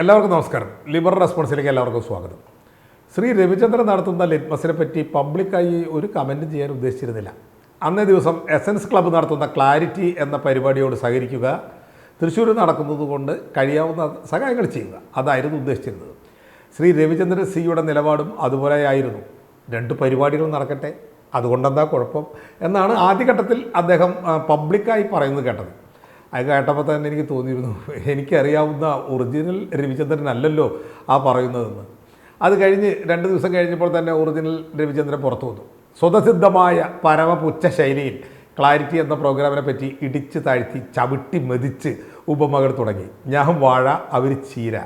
എല്ലാവർക്കും നമസ്കാരം. ലിബർ റെസ്പോൺസിലേക്ക് എല്ലാവർക്കും സ്വാഗതം. ശ്രീ രവിചന്ദ്രൻ നടത്തുന്ന ലിറ്റ്മസിനെ പറ്റി പബ്ലിക്കായി ഒരു കമന്റും ചെയ്യാൻ ഉദ്ദേശിച്ചിരുന്നില്ല. അന്നേ ദിവസം എസൻസ് ക്ലബ്ബ് നടത്തുന്ന ക്ലാരിറ്റി എന്ന പരിപാടിയോട് സഹകരിക്കുക തൃശ്ശൂർ നടക്കുന്നത് കൊണ്ട് കഴിയാവുന്ന സഹായങ്ങൾ ചെയ്യുക അതായിരുന്നു ഉദ്ദേശിച്ചിരുന്നത്. ശ്രീ രവിചന്ദ്രൻ സിയുടെ നിലപാടും അതുപോലെ ആയിരുന്നു. രണ്ട് പരിപാടികൾ നടക്കട്ടെ അതുകൊണ്ടെന്താ കുഴപ്പം? എന്നാണ് ആദ്യഘട്ടത്തിൽ അദ്ദേഹം പബ്ലിക്കായി പറയുന്നത് കേട്ടത്. അത് കേട്ടപ്പോൾ തന്നെ എനിക്ക് തോന്നിയിരുന്നു. എനിക്കറിയാവുന്ന ഒറിജിനൽ രവിചന്ദ്രൻ അല്ലല്ലോ ആ പറയുന്നതെന്ന്. അത് കഴിഞ്ഞ് രണ്ട് ദിവസം കഴിഞ്ഞപ്പോൾ തന്നെ ഒറിജിനൽ രവിചന്ദ്രൻ പുറത്തു വന്നു. സ്വതസിദ്ധമായ പരമപുച്ഛ ശൈലിയിൽ ക്ലാരിറ്റി എന്ന പ്രോഗ്രാമിനെ പറ്റി ഇടിച്ച് താഴ്ത്തി ചവിട്ടി മെതിച്ച് ഉപമകൾ തുടങ്ങി. ഞാൻ വാഴ അവർ ചീര.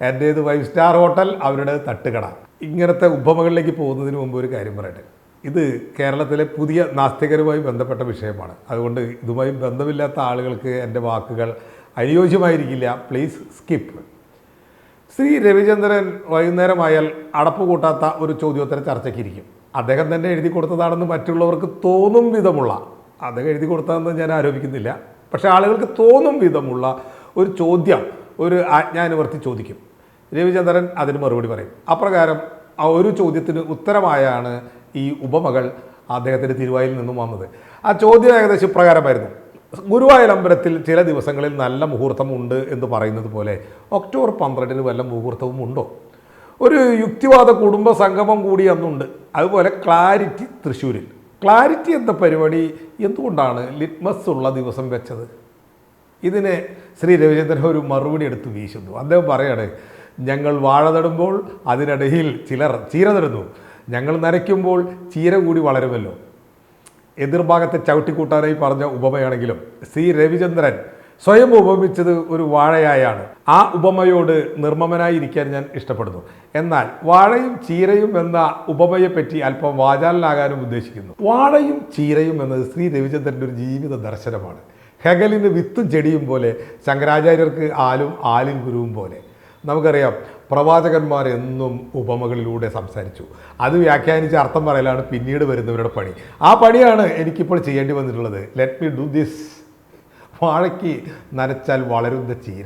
എന്റേത് ഫൈവ് സ്റ്റാർ ഹോട്ടൽ അവരുടെ തട്ടുകട. ഇങ്ങനത്തെ ഉപമകളിലേക്ക് പോകുന്നതിന് മുമ്പ് ഒരു കാര്യം പറയട്ടെ. ഇത് കേരളത്തിലെ പുതിയ നാസ്തികരുമായി ബന്ധപ്പെട്ട വിഷയമാണ്. അതുകൊണ്ട് ഇതുമായി ബന്ധമില്ലാത്ത ആളുകൾക്ക് എന്റെ വാക്കുകൾ അനുയോജ്യമായിരിക്കില്ല. പ്ലീസ് സ്കിപ്പ് ശ്രീ രവിചന്ദ്രൻ വൈകുന്നേരമായാൽ അടപ്പ് കൂട്ടാത്ത ഒരു ചോദ്യോത്തര ചർച്ചയ്ക്കിരിക്കും. അദ്ദേഹം തന്നെ എഴുതി കൊടുത്തതാണെന്ന് മറ്റുള്ളവർക്ക് തോന്നും വിധമുള്ള അദ്ദേഹം എഴുതി കൊടുത്തതെന്ന് ഞാൻ ആരോപിക്കുന്നില്ല പക്ഷേ ആളുകൾക്ക് തോന്നും വിധമുള്ള ഒരു ചോദ്യം ഒരു ആജ്ഞാനുവർത്തി ചോദിക്കും. രവിചന്ദ്രൻ അതിന് മറുപടി പറയും. അപ്രകാരം ആ ഒരു ചോദ്യത്തിന് ഉത്തരമായാണ് ഈ ഉപമകൾ അദ്ദേഹത്തിന്റെ തിരുവായിൽ നിന്നും വന്നത്. ആ ചോദ്യം ഏകദേശം ഇപ്രകാരമായിരുന്നു. ഗുരുവായൂർ അമ്പലത്തിൽ ചില ദിവസങ്ങളിൽ നല്ല മുഹൂർത്തമുണ്ട് എന്ന് പറയുന്നത് പോലെ ഒക്ടോബർ പന്ത്രണ്ടിന് വല്ല മുഹൂർത്തവും ഉണ്ടോ? ഒരു യുക്തിവാദ കുടുംബ സംഗമം കൂടി അന്നുണ്ട്. അതുപോലെ ക്ലാരിറ്റി തൃശ്ശൂരിൽ. ക്ലാരിറ്റി എന്ന പരിപാടി എന്തുകൊണ്ടാണ് ലിറ്റ്മസ് ഉള്ള ദിവസം വെച്ചത്? ഇതിനെ ശ്രീ രവിചന്ദ്രൻ ഒരു മറുപടി എടുത്ത് വീശുന്നു. അദ്ദേഹം പറയാണ് ഞങ്ങൾ വാഴ നടുമ്പോൾ അതിനിടയിൽ ചിലർ ചീര നടുന്നു. ഞങ്ങൾ നരയ്ക്കുമ്പോൾ ചീര കൂടി വളരുമല്ലോ. എതിർഭാഗത്തെ ചവിട്ടിക്കൂട്ടാനായി പറഞ്ഞ ഉപമയാണെങ്കിലും സി രവിചന്ദ്രൻ സ്വയം ഉപമിച്ചത് ഒരു വാഴയായാണ്. ആ ഉപമയോട് നിർമ്മമനായിരിക്കാൻ ഞാൻ ഇഷ്ടപ്പെടുന്നു. എന്നാൽ വാഴയും ചീരയും എന്ന ഉപമയെപ്പറ്റി അല്പം വാചാലനാകാനും ഉദ്ദേശിക്കുന്നു. വാഴയും ചീരയും എന്നത് ശ്രീ രവിചന്ദ്രന്റെ ഒരു ജീവിത ദർശനമാണ്. ഹെഗലിന് വിത്തും ചെടിയും പോലെ ശങ്കരാചാര്യർക്ക് ആലും ആലും ഗുരുവും പോലെ. നമുക്കറിയാം പ്രവാചകന്മാർ എന്നും ഉപമകളിലൂടെ സംസാരിച്ചു. അത് വ്യാഖ്യാനിച്ച് അർത്ഥം പറയലാണ് പിന്നീട് വരുന്നവരുടെ പണി. ആ പണിയാണ് എനിക്കിപ്പോൾ ചെയ്യേണ്ടി വന്നിട്ടുള്ളത്. ലെറ്റ് മി ഡു ദിസ് വാഴയ്ക്ക് നനച്ചാൽ വളരുന്ന ചീര.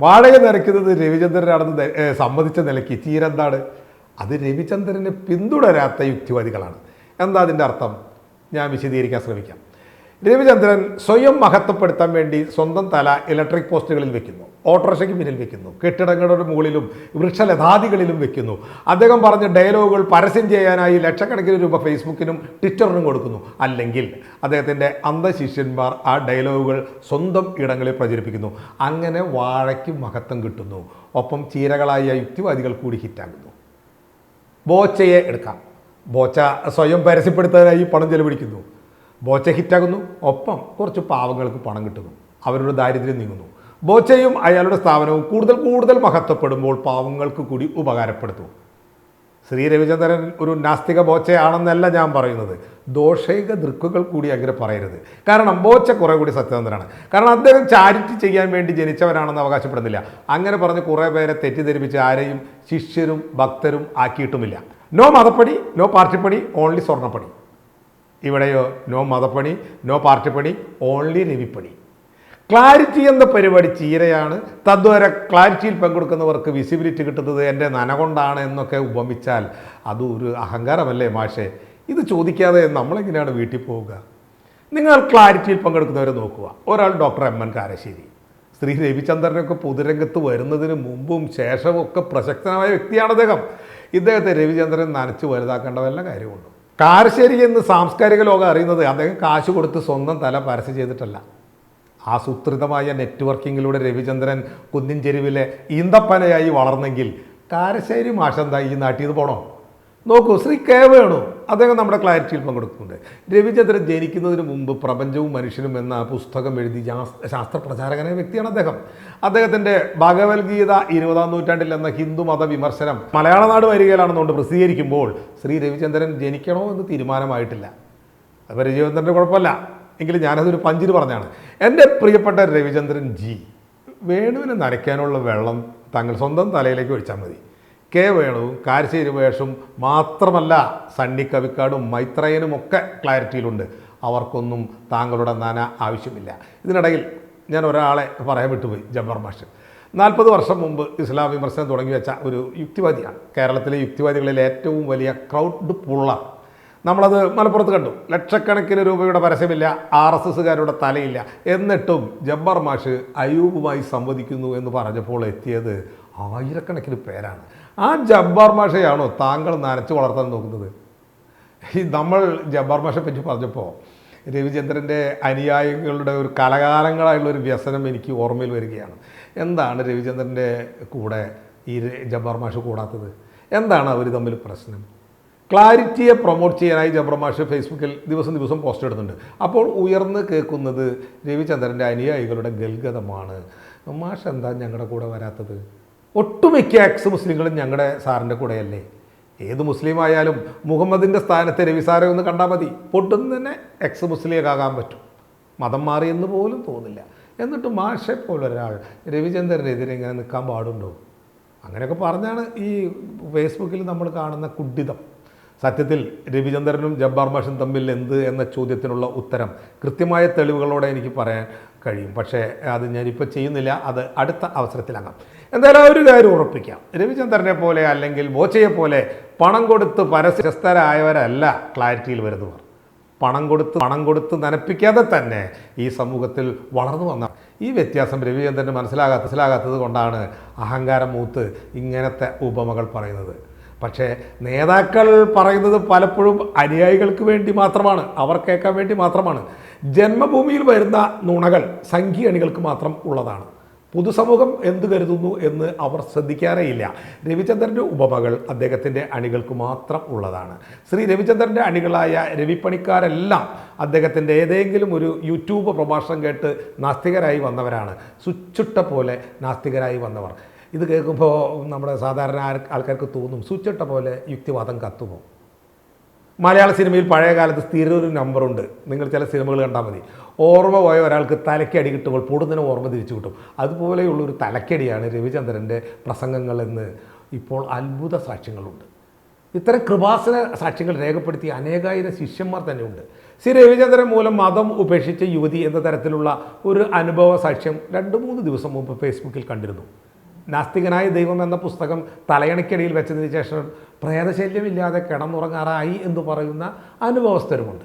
വാഴയെ നനയ്ക്കുന്നത് രവിചന്ദ്രനാണെന്ന് സമ്മതിച്ച നിലയ്ക്ക് ചീര എന്താണ്? അത് രവിചന്ദ്രനെ പിന്തുടരാത്ത യുക്തിവാദികളാണ്. എന്താ അതിന്റെ അർത്ഥം? ഞാൻ വിശദീകരിക്കാൻ ശ്രമിക്കാം. രവിചന്ദ്രൻ സ്വയം മഹത്വപ്പെടുത്താൻ വേണ്ടി സ്വന്തം തല ഇലക്ട്രിക് പോസ്റ്റുകളിൽ വെക്കുന്നു. ഓട്ടോറിക്ഷയ്ക്ക് പിന്നിൽ വെക്കുന്നു. കെട്ടിടങ്ങളുടെ മുകളിലും വൃക്ഷലതാദികളിലും വെക്കുന്നു. അദ്ദേഹം പറഞ്ഞ ഡയലോഗുകൾ പരസ്യം ചെയ്യാനായി ലക്ഷക്കണക്കിന് രൂപ ഫേസ്ബുക്കിനും ട്വിറ്ററിനും കൊടുക്കുന്നു. അല്ലെങ്കിൽ അദ്ദേഹത്തിന്റെ അന്ധശിഷ്യന്മാർ ആ ഡയലോഗുകൾ സ്വന്തം ഇടങ്ങളിൽ പ്രചരിപ്പിക്കുന്നു. അങ്ങനെ വാഴയ്ക്ക് മഹത്വം കിട്ടുന്നു. ഒപ്പം ചീരകളായ യുക്തിവാദികൾ കൂടി ഹിറ്റാകുന്നു. ബോച്ചയെ എടുക്കാം. ബോച്ച സ്വയം പരസ്യപ്പെടുത്താനായി പണം ചെലവഴിക്കുന്നു. ബോച്ച ഹിറ്റാകുന്നു. ഒപ്പം കുറച്ച് പാവങ്ങൾക്ക് പണം കിട്ടുന്നു. അവരുടെ ദാരിദ്ര്യം നീങ്ങുന്നു. ബോച്ചയും അയാളുടെ സ്ഥാപനവും കൂടുതൽ കൂടുതൽ മഹത്വപ്പെടുമ്പോൾ പാവങ്ങൾക്ക് കൂടി ഉപകാരപ്പെടുത്തും. ശ്രീ രവിചന്ദ്രൻ ഒരു നാസ്തിക ബോച്ചയാണെന്നല്ല ഞാൻ പറയുന്നത്. ദോഷൈക ദൃക്കുകൾ കൂടി അങ്ങനെ പറയരുത്. കാരണം ബോച്ച കുറേ കൂടി സത്യസന്ധനാണ്. കാരണം അദ്ദേഹം ചാരിറ്റി ചെയ്യാൻ വേണ്ടി ജനിച്ചവരാണെന്ന് അവകാശപ്പെടുന്നില്ല. അങ്ങനെ പറഞ്ഞ് കുറേ പേരെ തെറ്റിദ്ധരിപ്പിച്ച് ആരെയും ശിഷ്യരും ഭക്തരും ആക്കിയിട്ടുമില്ല. നോ മതപ്പണി നോ പാർട്ടിപ്പണി ഓൺലി സ്വർണപ്പണി. ഇവിടെയോ നോ മതപ്പണി നോ പാർട്ടിപ്പണി ഓൺലി രവിപ്പണി. ക്ലാരിറ്റി എന്ന പരിപാടി ചീരയാണ്. തദ്വരെ ക്ലാരിറ്റിയിൽ പങ്കെടുക്കുന്നവർക്ക് വിസിബിലിറ്റി കിട്ടുന്നത് എന്റെ നന കൊണ്ടാണ് എന്നൊക്കെ ഉപമിച്ചാൽ അത് ഒരു അഹങ്കാരമല്ലേ മാഷേ? ഇത് ചോദിക്കാതെ നമ്മളെങ്ങനെയാണ് വീട്ടിൽ പോവുക? നിങ്ങൾ ക്ലാരിറ്റിയിൽ പങ്കെടുക്കുന്നവരെ നോക്കുക. ഒരാൾ doctor M N Karassery. Shri രവിചന്ദ്രനൊക്കെ പൊതുരംഗത്ത് വരുന്നതിന് മുമ്പും ശേഷവും ഒക്കെ പ്രശസ്തനായ വ്യക്തിയാണ് അദ്ദേഹം. ഇദ്ദേഹത്തെ രവിചന്ദ്രൻ നനച്ച് വലുതാക്കേണ്ട വല്ല കാര്യമുണ്ട്? കാരശ്ശേരി എന്ന് സാംസ്കാരിക ലോകം അറിയുന്നത് അദ്ദേഹം കാശ് കൊടുത്ത് സ്വന്തം തല പരസ്യം ചെയ്തിട്ടല്ല. ആസൂത്രിതമായ നെറ്റ്വർക്കിങ്ങിലൂടെ രവിചന്ദ്രൻ കുന്നിൻ ചെരുവിലെ ഈന്തപ്പനയായി വളർന്നെങ്കിൽ കാരശ്ശേരി മാഷെന്താ ഈ നാട്ടിൽ ഇത് പോണോ? നോക്കൂ ശ്രീ കെ വേണു അദ്ദേഹം നമ്മുടെ ക്ലാരിറ്റിയിൽ പങ്കെടുക്കുന്നുണ്ട്. രവിചന്ദ്രൻ ജനിക്കുന്നതിന് മുമ്പ് പ്രപഞ്ചവും മനുഷ്യനും എന്ന പുസ്തകം എഴുതി ശാസ്- ശാസ്ത്ര പ്രചാരകനായ വ്യക്തിയാണ് അദ്ദേഹം. അദ്ദേഹത്തിന്റെ ഭഗവത്ഗീത ഇരുപതാം നൂറ്റാണ്ടിൽ എന്ന ഹിന്ദു മത വിമർശനം മലയാള നാട് വരികയിലാണെന്നുകൊണ്ട് പ്രസിദ്ധീകരിക്കുമ്പോൾ ശ്രീ രവിചന്ദ്രൻ ജനിക്കണോ എന്ന് തീരുമാനമായിട്ടില്ല. അപ്പോൾ രവിചന്ദ്രന്റെ കുഴപ്പമില്ല. എങ്കിലും ഞാനതൊരു പഞ്ചിന് പറഞ്ഞാണ്. എന്റെ പ്രിയപ്പെട്ട രവിചന്ദ്രൻ ജി വേണുവിനെ നനയ്ക്കാനുള്ള വെള്ളം താങ്കൾ സ്വന്തം തലയിലേക്ക് ഒഴിച്ചാൽ മതി. കെ വേണുവും കാരശ്ശേരി വേഷവും മാത്രമല്ല സണ്ണി കവിക്കാടും മൈത്രയനും ഒക്കെ ക്ലാരിറ്റിയിലുണ്ട്. അവർക്കൊന്നും താങ്കളുടെ നന ആവശ്യമില്ല. ഇതിനിടയിൽ ഞാൻ ഒരാളെ പറയാൻ വിട്ടുപോയി ജബ്ബർ മാഷ്. നാൽപ്പത് വർഷം മുമ്പ് ഇസ്ലാം വിമർശനം തുടങ്ങി വെച്ച ഒരു യുക്തിവാദിയാണ്. കേരളത്തിലെ യുക്തിവാദികളിൽ ഏറ്റവും വലിയ ക്രൗഡ് പുള്ളർ നമ്മളത് മലപ്പുറത്ത് കണ്ടു. ലക്ഷക്കണക്കിന് രൂപയുടെ പരസ്യമില്ല ആർ എസ് എസ്സുകാരുടെ തലയില്ല. എന്നിട്ടും ജബ്ബർ മാഷ് അയൂബുമായി സംവദിക്കുന്നു എന്ന് പറഞ്ഞപ്പോൾ എത്തിയത് ആയിരക്കണക്കിന് പേരാണ്. ആ ജബ്ബാർ മാഷയാണോ താങ്കൾ നനച്ചു വളർത്താൻ നോക്കുന്നത്? ഈ നമ്മൾ ജബ്ബാർ മാഷെ പറ്റി പറഞ്ഞപ്പോൾ രവിചന്ദ്രന്റെ അനുയായികളുടെ ഒരു കലകാലങ്ങളായുള്ള ഒരു വ്യസനം എനിക്ക് ഓർമ്മയിൽ വരികയാണ്. എന്താണ് രവിചന്ദ്രന്റെ കൂടെ ഈ ജബ്ബർ മാഷ് കൂടാത്തത്? എന്താണ് അവർ തമ്മിൽ പ്രശ്നം? ക്ലാരിറ്റിയെ പ്രൊമോട്ട് ചെയ്യാനായി ജബ്രമാഷ് ഫേസ്ബുക്കിൽ ദിവസം ദിവസം പോസ്റ്റ് ഇടുന്നുണ്ട്. അപ്പോൾ ഉയർന്ന് കേൾക്കുന്നത് രവിചന്ദ്രന്റെ അനുയായികളുടെ ഗൽഗതമാണ്. മാഷ് എന്താ ഞങ്ങളുടെ കൂടെ വരാത്തത്? ഒട്ടുമിക്ക എക്സ് മുസ്ലിങ്ങളും ഞങ്ങളുടെ സാറിന്റെ കൂടെയല്ലേ? ഏത് മുസ്ലിം ആയാലും മുഹമ്മദിന്റെ സ്ഥാനത്തെ രവി സാറെ ഒന്ന് കണ്ടാൽ മതി. പൊട്ടുന്ന തന്നെ എക്സ് മുസ്ലിമാകാൻ പറ്റും. മതം മാറിയെന്ന് പോലും തോന്നില്ല. എന്നിട്ട് മാഷെ പോലൊരാൾ രവിചന്ദ്രനെതിരെ ഇങ്ങനെ നിൽക്കാൻ പാടുണ്ടോ? അങ്ങനെയൊക്കെ പറഞ്ഞാണ് ഈ ഫേസ്ബുക്കിൽ നമ്മൾ കാണുന്ന കുഡിതം സത്യത്തിൽ രവിചന്ദ്രനും ജബ്ബാർ മാഷും തമ്മിൽ എന്ത് എന്ന ചോദ്യത്തിനുള്ള ഉത്തരം കൃത്യമായ തെളിവുകളോടെ എനിക്ക് പറയാൻ കഴിയും. പക്ഷേ അത് ഞാനിപ്പോൾ ചെയ്യുന്നില്ല. അത് അടുത്ത അവസരത്തിലാകാം. എന്തായാലും ഒരു കാര്യം ഉറപ്പിക്കാം. രവിചന്ദ്രനെ പോലെ അല്ലെങ്കിൽ ബോച്ചയെ പോലെ പണം കൊടുത്ത് പരസ്യസ്ഥരായവരല്ല ക്ലാരിറ്റിയിൽ വരുന്നവർ. പണം കൊടുത്ത് പണം കൊടുത്ത് നനപ്പിക്കാതെ തന്നെ ഈ സമൂഹത്തിൽ വളർന്നു വന്ന ഈ വ്യത്യാസം രവിചന്ദ്രന് മനസ്സിലാകാത്ത മനസ്സിലാകാത്തത് കൊണ്ടാണ് അഹങ്കാരം മൂത്ത് ഇങ്ങനത്തെ ഉപമകൾ പറയുന്നത്. പക്ഷേ നേതാക്കൾ പറയുന്നത് പലപ്പോഴും അനുയായികൾക്ക് വേണ്ടി മാത്രമാണ് അവർ കേൾക്കാൻ വേണ്ടി മാത്രമാണ്. ജന്മഭൂമിയിൽ വരുന്ന നുണകൾ സംഖ്യണികൾക്ക് മാത്രം ഉള്ളതാണ്. പൊതുസമൂഹം എന്ത് കരുതുന്നു എന്ന് അവർ ശ്രദ്ധിക്കാറേയില്ല. രവിചന്ദ്രന്റെ ഉപമകൾ അദ്ദേഹത്തിന്റെ അണികൾക്ക് മാത്രം ഉള്ളതാണ്. ശ്രീ രവിചന്ദ്രന്റെ അണികളായ രവിപ്പണിക്കാരെല്ലാം അദ്ദേഹത്തിന്റെ ഏതെങ്കിലും ഒരു യൂട്യൂബ് പ്രഭാഷണം കേട്ട് നാസ്തികരായി വന്നവരാണ്. സുച്ചുട്ട പോലെ നാസ്തികരായി വന്നവർ. ഇത് കേൾക്കുമ്പോൾ നമ്മുടെ സാധാരണ ആൾക്കാർക്ക് തോന്നും സുച്ചിട്ട പോലെ യുക്തിവാദം കത്തുമോ? മലയാള സിനിമയിൽ പഴയ കാലത്ത് സ്ഥിര ഒരു നമ്പറുണ്ട് നിങ്ങൾ ചില സിനിമകൾ കണ്ടാൽ മതി. ഓർമ്മ പോയ ഒരാൾക്ക് തലക്കടി കിട്ടുമ്പോൾ പൊടുന്നതിന് ഓർമ്മ തിരിച്ചു കിട്ടും. അതുപോലെയുള്ളൊരു തലക്കടിയാണ് രവിചന്ദ്രന്റെ പ്രസംഗങ്ങളെന്ന് ഇപ്പോൾ അത്ഭുത സാക്ഷ്യങ്ങളുണ്ട്. ഇത്തരം കൃപാസന സാക്ഷ്യങ്ങൾ രേഖപ്പെടുത്തിയ അനേകായിരം ശിഷ്യന്മാർ തന്നെയുണ്ട്. ശ്രീ രവിചന്ദ്രൻ മൂലം മതം ഉപേക്ഷിച്ച യുവതി എന്ന തരത്തിലുള്ള ഒരു അനുഭവ സാക്ഷ്യം രണ്ട് മൂന്ന് ദിവസം മുമ്പ് ഫേസ്ബുക്കിൽ കണ്ടിരുന്നു. നാസ്തികനായ ദൈവം എന്ന പുസ്തകം തലയണയ്ക്കടിയിൽ വെച്ചതിന് ശേഷം പ്രേതശല്യമില്ലാതെ കിടന്നുറങ്ങാറായി എന്ന് പറയുന്ന അനുഭവസ്ഥരുമുണ്ട്.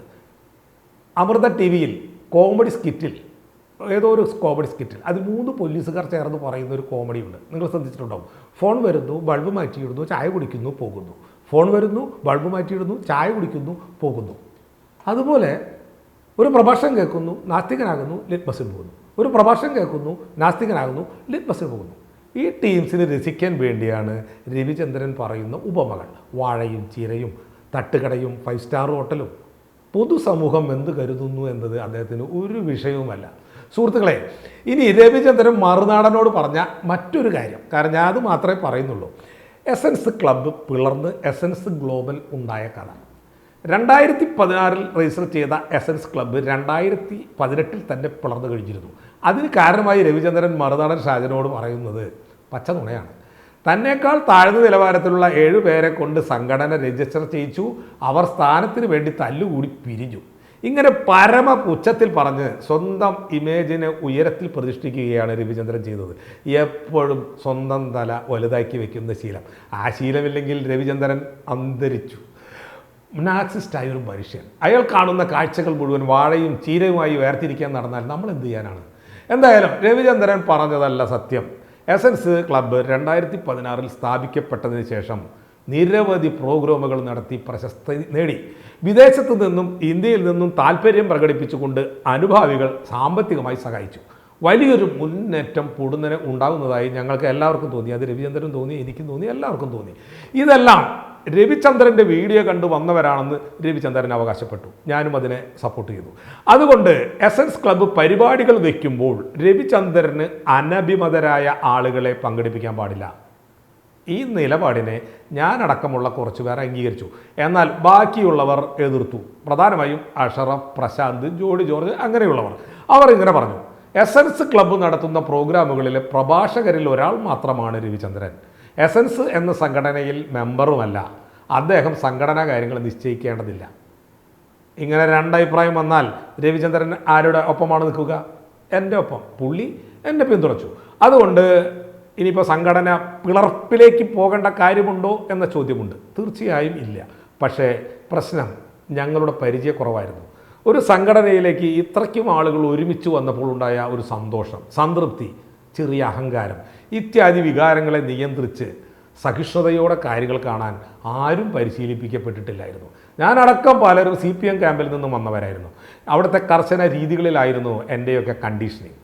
അമൃത ടി വിയിൽ കോമഡി സ്കിറ്റിൽ ഏതോ ഒരു കോമഡി സ്കിറ്റിൽ അത് മൂന്ന് പോലീസുകാർ ചേർന്ന് പറയുന്ന ഒരു കോമഡി ഉണ്ട്. നിങ്ങൾ ശ്രദ്ധിച്ചിട്ടുണ്ടാവും. ഫോൺ വരുന്നു ബൾബ് മാറ്റിയിടുന്നു ചായ കുടിക്കുന്നു പോകുന്നു. ഫോൺ വരുന്നു ബൾബ് മാറ്റിയിടുന്നു ചായ കുടിക്കുന്നു പോകുന്നു. അതുപോലെ ഒരു പ്രഭാഷണം കേൾക്കുന്നു നാസ്തികനാകുന്നു ലിറ്റ്മസിൽ പോകുന്നു. ഒരു പ്രഭാഷണം കേൾക്കുന്നു നാസ്തികനാകുന്നു ലിറ്റ്മസിൽ പോകുന്നു. ഈ ടീംസിന് രസിക്കാൻ വേണ്ടിയാണ് രവിചന്ദ്രൻ പറയുന്ന ഉപമകൾ. വാഴയും ചീരയും തട്ടുകടയും ഫൈവ് സ്റ്റാർ ഹോട്ടലും പൊതുസമൂഹം എന്ത് കരുതുന്നു എന്നത് അദ്ദേഹത്തിന് ഒരു വിഷയവുമല്ല. സുഹൃത്തുക്കളെ ഇനി രവിചന്ദ്രൻ മറുനാടനോട് പറഞ്ഞ മറ്റൊരു കാര്യം. കാരണം ഞാൻ അത് മാത്രമേ പറയുന്നുള്ളൂ. എസൻസ് ക്ലബ്ബ് പിളർന്ന് എസൻസ് ഗ്ലോബൽ ഉണ്ടായ കഥ. രണ്ടായിരത്തി പതിനാറിൽ രജിസ്റ്റർ ചെയ്ത എസൻസ് ക്ലബ്ബ് രണ്ടായിരത്തി പതിനെട്ടിൽ തന്നെ പിളർന്നു കഴിഞ്ഞിരുന്നു. അതിന് കാരണമായി രവിചന്ദ്രൻ മറുനാടൻ ഷാജനോട് പറയുന്നത് പച്ച നുണയാണ്. തന്നേക്കാൾ താഴ്ന്ന നിലവാരത്തിലുള്ള ഏഴു പേരെ കൊണ്ട് സംഘടന രജിസ്റ്റർ ചെയ്യിച്ചു. അവർ സ്ഥാനത്തിന് വേണ്ടി തല്ലുകൂടി പിരിഞ്ഞു. ഇങ്ങനെ പരമ പുച്ഛത്തിൽ പറഞ്ഞ് സ്വന്തം ഇമേജിനെ ഉയരത്തിൽ പ്രതിഷ്ഠിക്കുകയാണ് രവിചന്ദ്രൻ ചെയ്തത്. എപ്പോഴും സ്വന്തം തല വലുതാക്കി വെക്കുന്ന ശീലം. ആ ശീലമില്ലെങ്കിൽ രവിചന്ദ്രൻ അന്തരിച്ചു. നാക്സിസ്റ്റായ ഒരു മനുഷ്യൻ. അയാൾ കാണുന്ന കാഴ്ചകൾ മുഴുവൻ വാഴയും ചീരയുമായി വേർതിരിക്കാൻ നടന്നാൽ നമ്മൾ എന്ത് ചെയ്യാനാണ്? എന്തായാലും രവിചന്ദ്രൻ പറഞ്ഞതല്ല സത്യം. എസൻസ് ക്ലബ്ബ് രണ്ടായിരത്തി പതിനാറിൽ സ്ഥാപിക്കപ്പെട്ടതിന് ശേഷം നിരവധി പ്രോഗ്രാമുകൾ നടത്തി പ്രശസ്തി നേടി. വിദേശത്തു നിന്നും ഇന്ത്യയിൽ നിന്നും താല്പര്യം പ്രകടിപ്പിച്ചുകൊണ്ട് അനുഭാവികൾ സാമ്പത്തികമായി സഹായിച്ചു. വലിയൊരു മുന്നേറ്റം പൊടുന്നനെ ഉണ്ടാകുന്നതായി ഞങ്ങൾക്ക് എല്ലാവർക്കും തോന്നി. അത് രവിചന്ദ്രൻ തോന്നി എനിക്കും തോന്നി എല്ലാവർക്കും തോന്നി. ഇതെല്ലാം രവിചന്ദ്രന്റെ വീഡിയോ കണ്ടു വന്നവരാണെന്ന് രവിചന്ദ്രൻ അവകാശപ്പെട്ടു. ഞാനും അതിനെ സപ്പോർട്ട് ചെയ്തു. അതുകൊണ്ട് എസൻസ് ക്ലബ്ബ് പരിപാടികൾ വയ്ക്കുമ്പോൾ രവിചന്ദ്രന് അനഭിമതരായ ആളുകളെ പങ്കെടുപ്പിക്കാൻ പാടില്ല. ഈ നിലപാടിനെ ഞാനടക്കമുള്ള കുറച്ച് പേർ അംഗീകരിച്ചു. എന്നാൽ ബാക്കിയുള്ളവർ എതിർത്തു. പ്രധാനമായും അഷറഫ് പ്രശാന്ത് ജോഡി ജോർജ് അങ്ങനെയുള്ളവർ. അവർ ഇങ്ങനെ പറഞ്ഞു. എസൻസ് ക്ലബ്ബ് നടത്തുന്ന പ്രോഗ്രാമുകളിലെ പ്രഭാഷകരിൽ ഒരാൾ മാത്രമാണ് രവിചന്ദ്രൻ. എസൻസ് എന്ന സംഘടനയിൽ മെമ്പറുമല്ല. അദ്ദേഹം സംഘടനാ കാര്യങ്ങൾ നിശ്ചയിക്കേണ്ടതില്ല. ഇങ്ങനെ രണ്ടഭിപ്രായം വന്നാൽ രവിചന്ദ്രൻ ആരുടെ ഒപ്പമാണ് നിൽക്കുക? എന്റെ ഒപ്പം. പുള്ളി എന്നെ പിന്തുണച്ചു. അതുകൊണ്ട് ഇനിയിപ്പോൾ സംഘടന പിളർപ്പിലേക്ക് പോകേണ്ട കാര്യമുണ്ടോ എന്ന ചോദ്യമുണ്ട്. തീർച്ചയായും ഇല്ല. പക്ഷേ പ്രശ്നം ഞങ്ങളുടെ പരിചയക്കുറവായിരുന്നു. ഒരു സംഘടനയിലേക്ക് ഇത്രയ്ക്കും ആളുകൾ ഒരുമിച്ച് വന്നപ്പോൾ ഉണ്ടായ ഒരു സന്തോഷം സംതൃപ്തി ചെറിയ അഹങ്കാരം. ഇത്യാദി വികാരങ്ങളെ നിയന്ത്രിച്ച് സഹിഷ്ണുതയോടെ കാര്യങ്ങൾ കാണാൻ ആരും പരിശീലിപ്പിക്കപ്പെട്ടിട്ടില്ലായിരുന്നു. ഞാനടക്കം പലരും സി പി എം ക്യാമ്പിൽ നിന്നും വന്നവരായിരുന്നു. അവിടുത്തെ കർശന രീതികളിലായിരുന്നു എന്റെയൊക്കെ കണ്ടീഷനിങ്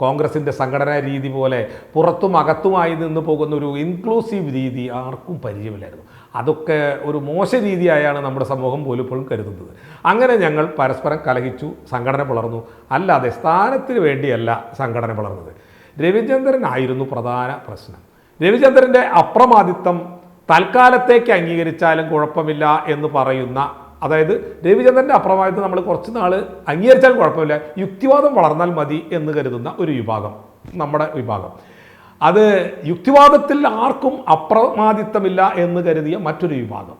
കോൺഗ്രസിന്റെ സംഘടനാ രീതി പോലെ പുറത്തും അകത്തുമായി നിന്ന് പോകുന്ന ഒരു ഇൻക്ലൂസീവ് രീതി ആർക്കും പരിചയമില്ലായിരുന്നു. അതൊക്കെ ഒരു മോശ രീതിയായാണ് നമ്മുടെ സമൂഹം പോലും കരുതുന്നത്. അങ്ങനെ ഞങ്ങൾ പരസ്പരം കലഹിച്ചു സംഘടന പുലർന്നു അല്ലാതെ സ്ഥാനത്തിന് വേണ്ടിയല്ല സംഘടന പിളർന്നത്. രവിചന്ദ്രനായിരുന്നു പ്രധാന പ്രശ്നം. രവിചന്ദ്രന്റെ അപ്രമാദിത്വം തൽക്കാലത്തേക്ക് അംഗീകരിച്ചാലും കുഴപ്പമില്ല എന്ന് പറയുന്ന അതായത് രവിചന്ദ്രന്റെ അപ്രമാദിത്വം നമ്മൾ കുറച്ച് നാൾ അംഗീകരിച്ചാലും കുഴപ്പമില്ല യുക്തിവാദം വളർന്നാൽ മതി എന്ന് കരുതുന്ന ഒരു വിഭാഗം നമ്മുടെ വിഭാഗം. അത് യുക്തിവാദത്തിൽ ആർക്കും അപ്രമാദിത്വമില്ല എന്ന് കരുതിയ മറ്റൊരു വിഭാഗം.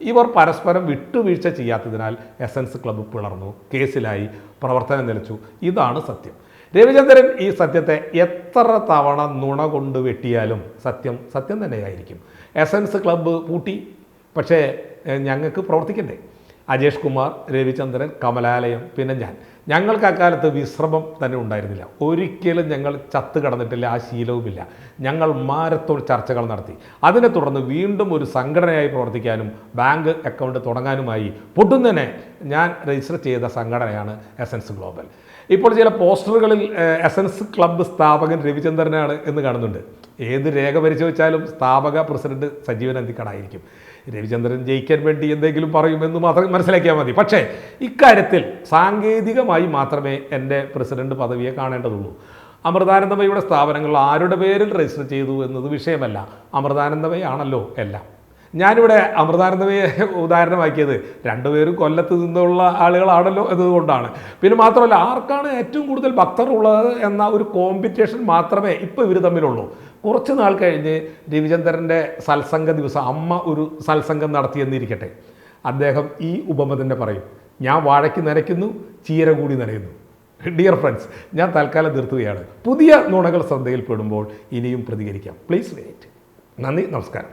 ഇവർ പരസ്പരം വിട്ടുവീഴ്ച ചെയ്യാത്തതിനാൽ എസൻസ് ക്ലബ്ബ് പിളർന്നു കേസിലായി പ്രവർത്തനം നിലച്ചു. ഇതാണ് സത്യം. രവിചന്ദ്രൻ ഈ സത്യത്തെ എത്ര തവണ നുണ കൊണ്ട് വെട്ടിയാലും സത്യം സത്യം തന്നെയായിരിക്കും. എസൻസ് ക്ലബ്ബ് പൂട്ടി. പക്ഷേ ഞങ്ങൾക്ക് പ്രവർത്തിക്കണ്ടേ? അജേഷ് കുമാർ രവിചന്ദ്രൻ കമലാലയം പിന്നെ ഞാൻ. ഞങ്ങൾക്ക് അക്കാലത്ത് വിശ്രമം തന്നെ ഉണ്ടായിരുന്നില്ല. ഒരിക്കലും ഞങ്ങൾ ചത്ത് കടന്നിട്ടില്ല ആ ശീലവുമില്ല. ഞങ്ങൾ മാരത്തോൾ ചർച്ചകൾ നടത്തി. അതിനെ തുടർന്ന് വീണ്ടും ഒരു സംഘടനയായി പ്രവർത്തിക്കാനും ബാങ്ക് അക്കൗണ്ട് തുടങ്ങാനുമായി പൊട്ടും തന്നെ ഞാൻ രജിസ്റ്റർ ചെയ്ത സംഘടനയാണ് എസൻസ് ഗ്ലോബൽ. ഇപ്പോൾ ചില പോസ്റ്ററുകളിൽ എസൻസ് ക്ലബ്ബ് സ്ഥാപകൻ രവിചന്ദ്രനാണ് എന്ന് കാണുന്നുണ്ട്. ഏത് രേഖ പരിശോധിച്ചാലും സ്ഥാപക പ്രസിഡന്റ് സജീവൻ അന്തിക്കടായിരിക്കും. രവിചന്ദ്രൻ ജയിക്കാൻ വേണ്ടി എന്തെങ്കിലും പറയുമെന്ന് മാത്രം മനസ്സിലാക്കിയാൽ മതി. പക്ഷേ ഇക്കാര്യത്തിൽ സാങ്കേതികമായി മാത്രമേ എന്റെ പ്രസിഡന്റ് പദവിയെ കാണേണ്ടതുള്ളൂ. അമൃതാനന്ദമയുടെ സ്ഥാപനങ്ങൾ ആരുടെ പേരിൽ രജിസ്റ്റർ ചെയ്തു എന്നത് വിഷയമല്ല. അമൃതാനന്ദമയാണല്ലോ എല്ലാം. ഞാനിവിടെ അമൃതാനന്ദമയെ ഉദാഹരണമാക്കിയത് രണ്ടുപേരും കൊല്ലത്ത് നിന്നുള്ള ആളുകളാണല്ലോ എന്നതുകൊണ്ടാണ്. പിന്നെ മാത്രമല്ല ആർക്കാണ് ഏറ്റവും കൂടുതൽ ഭക്തർ ഉള്ളത് എന്ന ഒരു കോമ്പറ്റീഷൻ മാത്രമേ ഇപ്പോൾ ഇവർ തമ്മിലുള്ളൂ. കുറച്ച് നാൾ കഴിഞ്ഞ് രവിചന്ദ്രന്റെ സത്സംഗ ദിവസം അമ്മ ഒരു സത്സംഗം നടത്തിയെന്നിരിക്കട്ടെ. അദ്ദേഹം ഈ ഉപമ തന്നെ പറയും ഞാൻ വാഴയ്ക്ക് നനയ്ക്കുന്നു ചീര കൂടി നനയുന്നു. ഡിയർ ഫ്രണ്ട്സ് ഞാൻ തൽക്കാലം നിർത്തുകയാണ്. പുതിയ നുണകൾ ശ്രദ്ധയിൽപ്പെടുമ്പോൾ ഇനിയും പ്രതികരിക്കാം. പ്ലീസ് വെയിറ്റ് നന്ദി നമസ്കാരം.